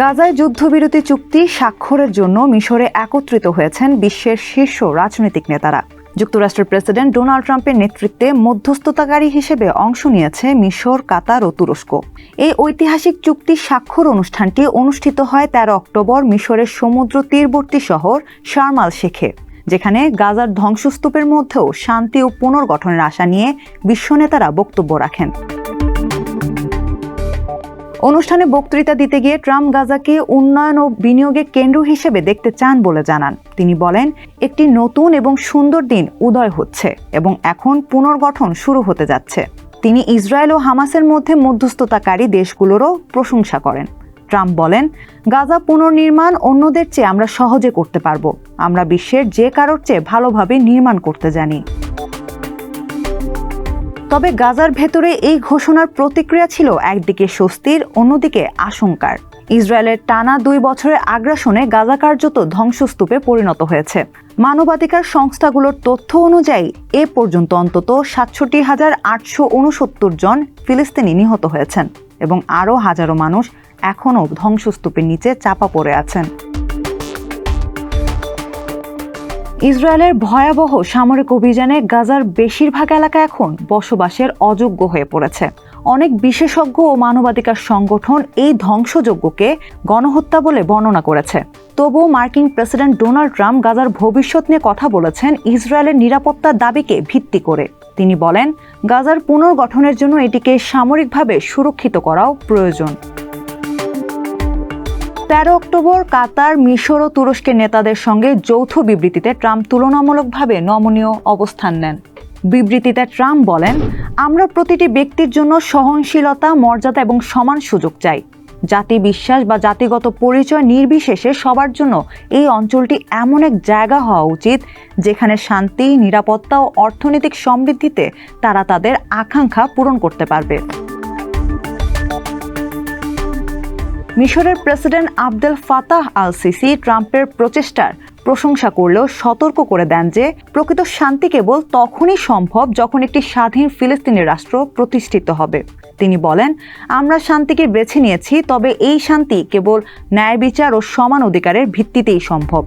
গাজায় যুদ্ধবিরতি চুক্তি স্বাক্ষরের জন্য মিশরে একত্রিত হয়েছেন বিশ্বের শীর্ষ রাজনৈতিক নেতারা। যুক্তরাষ্ট্রের প্রেসিডেন্ট ডোনাল্ড ট্রাম্পের নেতৃত্বে মধ্যস্থতাকারী হিসেবে অংশ নিয়েছে মিশর, কাতার ও তুরস্ক। এই ঐতিহাসিক চুক্তি স্বাক্ষর অনুষ্ঠানটি অনুষ্ঠিত হয় তেরো অক্টোবর মিশরের সমুদ্র তীরবর্তী শহর শারমাল শেখে, যেখানে গাজার ধ্বংসস্তূপের মধ্যেও শান্তি ও পুনর্গঠনের আশা নিয়ে বিশ্ব নেতারা বক্তব্য রাখেন। অনুষ্ঠানে বক্তৃতা দিতে গিয়ে ট্রাম্প গাজাকে উন্নয়ন ও বিনিয়োগের কেন্দ্র হিসেবে দেখতে চান বলে জানান। তিনি বলেন, একটি নতুন এবং সুন্দর দিন উদয় হচ্ছে এবং এখন পুনর্গঠন শুরু হতে যাচ্ছে। তিনি ইসরায়েল ও হামাসের মধ্যে মধ্যস্থতাকারী দেশগুলোরও প্রশংসা করেন। ট্রাম্প বলেন, গাজা পুনর্নির্মাণ অন্যদের চেয়ে আমরা সহজে করতে পারব। আমরা বিশ্বের যে কারোর চেয়ে ভালোভাবে নির্মাণ করতে জানি। তবে গাজার ভেতরে এই ঘোষণার প্রতিক্রিয়া ছিল একদিকে স্বস্তির, অন্যদিকে আশঙ্কার। ইসরায়েলের টানা দুই বছরের আগ্রাসনে গাজা কার্যত ধ্বংসস্তূপে পরিণত হয়েছে। মানবাধিকার সংস্থাগুলোর তথ্য অনুযায়ী এ পর্যন্ত অন্তত সাতষট্টি হাজার আটশো উনসত্তর জন ফিলিস্তিনি নিহত হয়েছেন এবং আরও হাজারো মানুষ এখনও ধ্বংসস্তূপের নিচে চাপা পড়ে আছেন। ইসরায়েলের ভয়াবহ সামরিক অভিযানে গাজার বেশিরভাগ এলাকা এখন বসবাসের অযোগ্য হয়ে পড়েছে। অনেক বিশেষজ্ঞ ও মানবাধিকার সংগঠন এই ধ্বংসযজ্ঞকে গণহত্যা বলে বর্ণনা করেছে। তবুও মার্কিন প্রেসিডেন্ট ডোনাল্ড ট্রাম্প গাজার ভবিষ্যৎ নিয়ে কথা বলেছেন ইসরায়েলের নিরাপত্তার দাবিকে ভিত্তি করে। তিনি বলেন, গাজার পুনর্গঠনের জন্য এটিকে সামরিকভাবে সুরক্ষিত করাও প্রয়োজন। তেরো অক্টোবর কাতার, মিশর ও তুরস্কের নেতাদের সঙ্গে যৌথ বিবৃতিতে ট্রাম্প তুলনামূলকভাবে নমনীয় অবস্থান নেন। বিবৃতিতে ট্রাম্প বলেন, আমরা প্রতিটি ব্যক্তির জন্য সহনশীলতা, মর্যাদা এবং সমান সুযোগ চাই। জাতি বিশ্বাস বা জাতিগত পরিচয় নির্বিশেষে সবার জন্য এই অঞ্চলটি এমন এক জায়গা হওয়া উচিত, যেখানে শান্তি, নিরাপত্তা ও অর্থনৈতিক সমৃদ্ধিতে তারা তাদের আকাঙ্ক্ষা পূরণ করতে পারবে। মিশরের president Abdel Fattah Al Sisi ট্রাম্পের প্রচেষ্টার প্রশংসা করলেও সতর্ক করে দেন যে, প্রকৃত শান্তি কেবল তখনই সম্ভব যখন একটি স্বাধীন ফিলিস্তিনি রাষ্ট্র প্রতিষ্ঠিত হবে। তিনি বলেন, আমরা শান্তিকে বেছে নিয়েছি, তবে এই শান্তি কেবল ন্যায় বিচার ও সমান অধিকারের ভিত্তিতেই সম্ভব।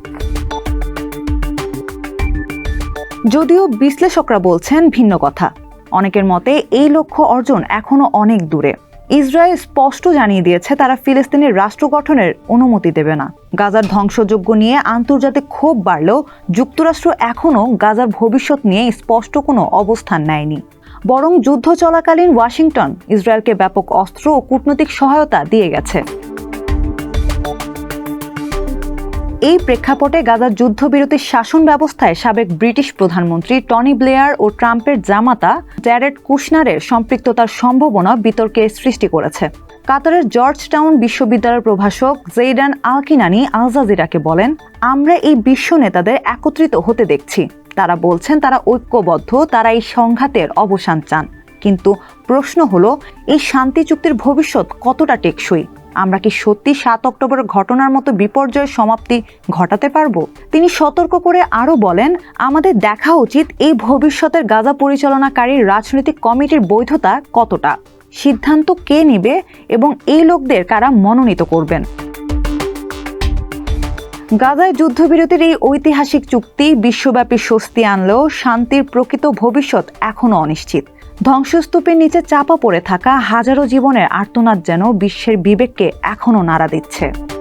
যদিও বিশ্লেষকরা বলছেন ভিন্ন কথা। অনেকের মতে এই লক্ষ্য অর্জন এখনও অনেক দূরে। ইসরায়েল স্পষ্ট জানিয়ে দিয়েছে, তারা ফিলিস্তিনের রাষ্ট্র গঠনের অনুমতি দেবে না। গাজার ধ্বংসযোগ্য নিয়ে আন্তর্জাতিক ক্ষোভ বাড়লেও যুক্তরাষ্ট্র এখনও গাজার ভবিষ্যৎ নিয়ে স্পষ্ট কোনো অবস্থান নেয়নি। বরং যুদ্ধ চলাকালীন ওয়াশিংটন ইসরায়েলকে ব্যাপক অস্ত্র ও কূটনৈতিক সহায়তা দিয়ে গেছে। এই প্রেক্ষাপটে গাজার যুদ্ধবিরতির শাসন ব্যবস্থায় সাবেক ব্রিটিশ প্রধানমন্ত্রী টনি ব্লেয়ার ও ট্রাম্পের জামাতা ড্যারেড কুশনারের সম্পৃক্ততার সম্ভাবনা বিতর্কে সৃষ্টি করেছে। কাতারের জর্জ টাউন বিশ্ববিদ্যালয়ের প্রভাষক জেইডান আলকিনানি আল জাজিরাকে বলেন, আমরা এই বিশ্ব নেতাদের একত্রিত হতে দেখছি। তারা বলছেন তারা ঐক্যবদ্ধ, তারা এই সংঘাতের অবসান চান। কিন্তু প্রশ্ন হলো, এই শান্তি চুক্তির ভবিষ্যৎ কতটা টেকসই? আমরা কি সত্যি সাত অক্টোবর ঘটনার মতো বিপর্যয়ের সমাপ্তি ঘটাতে পারব? তিনি সতর্ক করে আরও বলেন, আমাদের দেখা উচিত এই ভবিষ্যতের গাজা পরিচালনাকারী রাজনৈতিক কমিটির বৈধতা কতটা? সিদ্ধান্ত কে নিবে এবং এই লোকদের কারা মনোনীত করবেন? গাজায় যুদ্ধবিরতির এই ঐতিহাসিক চুক্তি বিশ্বব্যাপী স্বস্তি আনলেও শান্তির প্রকৃত ভবিষ্যৎ এখনও অনিশ্চিত। ধ্বংসস্তূপের নিচে চাপা পড়ে থাকা হাজারো জীবনের আর্তনাদ যেন বিশ্বের বিবেককে এখনও নাড়া দিচ্ছে।